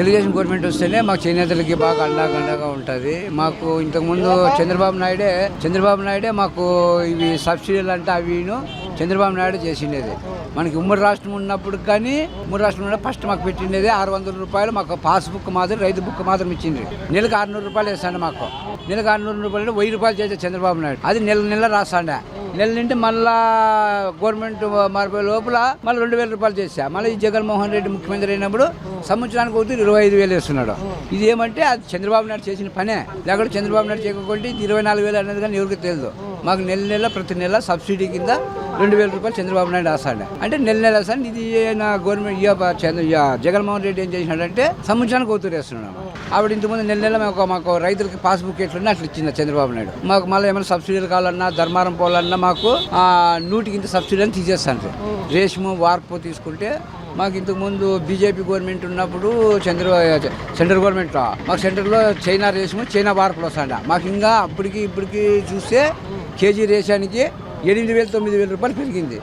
Telugu Desam government వస్తేనే మాకు చేనేతలకి బాగా అండాగండగా ఉంటుంది. మాకు ఇంతకుముందు చంద్రబాబు నాయుడే చంద్రబాబు నాయుడే మాకు ఇవి సబ్సిడీలు అంటే అవిను చంద్రబాబు నాయుడు చేసిండేది. మనకి ఉమ్మడి రాష్ట్రం ఉన్నప్పుడు కానీ ఉమ్మడి రాష్ట్రం ఉన్న ఫస్ట్ మాకు పెట్టిండేది ఆరు వందల రూపాయలు మాకు పాస్ బుక్ రైతు బుక్ మాత్రం ఇచ్చింది నెలకు ఆరునూరు రూపాయలు వేస్తాడు మాకు. నెలకు ఆరునూరు రూపాయలు వెయ్యి రూపాయలు చేసే చంద్రబాబు నాయుడు. అది నెల నెల రాస్తాండే. నెల నుండి మళ్ళా గవర్నమెంట్ మారిపోయే లోపల మళ్ళీ రెండు వేల రూపాయలు చేశా. మళ్ళీ ఈ జగన్మోహన్ రెడ్డి ముఖ్యమంత్రి అయినప్పుడు సంవత్సరానికి ఒకటి ఇరవై ఐదు వేలు వేస్తున్నాడు. ఇది ఏమంటే అది చంద్రబాబు నాయుడు చేసిన పనే. లేకపోతే చంద్రబాబు నాయుడు చేయకుంటే ఇది ఇరవై నాలుగు వేలు అనేది కానీ ఎవరికి తెలియదు. మాకు నెల నెల ప్రతి నెల సబ్సిడీ కింద రెండు వేల రూపాయలు చంద్రబాబు నాయుడు రాస్తాడు అంటే నెల నెల సార్ ఇది నా గవర్నమెంట్ చంద్ర జగన్మోహన్ రెడ్డి ఏం చేసినాడంటే సంవత్సరానికి ఒత్తిడి వేస్తున్నాడు ఆవిడ ఇంతకుముందు నెల నెల మాకు మాకు రైతులకి పాస్బుక్ ఎట్లున్నా అట్లా ఇచ్చింది చంద్రబాబు నాయుడు. మాకు మళ్ళీ ఏమైనా సబ్సిడీలు కావాలన్నా ధర్మారం పోవాలన్నా మాకు నూటికి ఇంత సబ్సిడీ అని తీసేస్తాను రేషము వార్పు తీసుకుంటే మాకు ఇంతకుముందు బీజేపీ గవర్నమెంట్ ఉన్నప్పుడు చంద్ర సెంట్రల్ గవర్నమెంట్లో మాకు సెంటర్లో చైనా రేషము చైనా వార్పులు వస్తాడ. మాకు ఇంకా అప్పటికి ఇప్పటికి చూస్తే కేజీ రేషానికి ఎనిమిది వేలు తొమ్మిది వేల రూపాయలు పెరిగింది.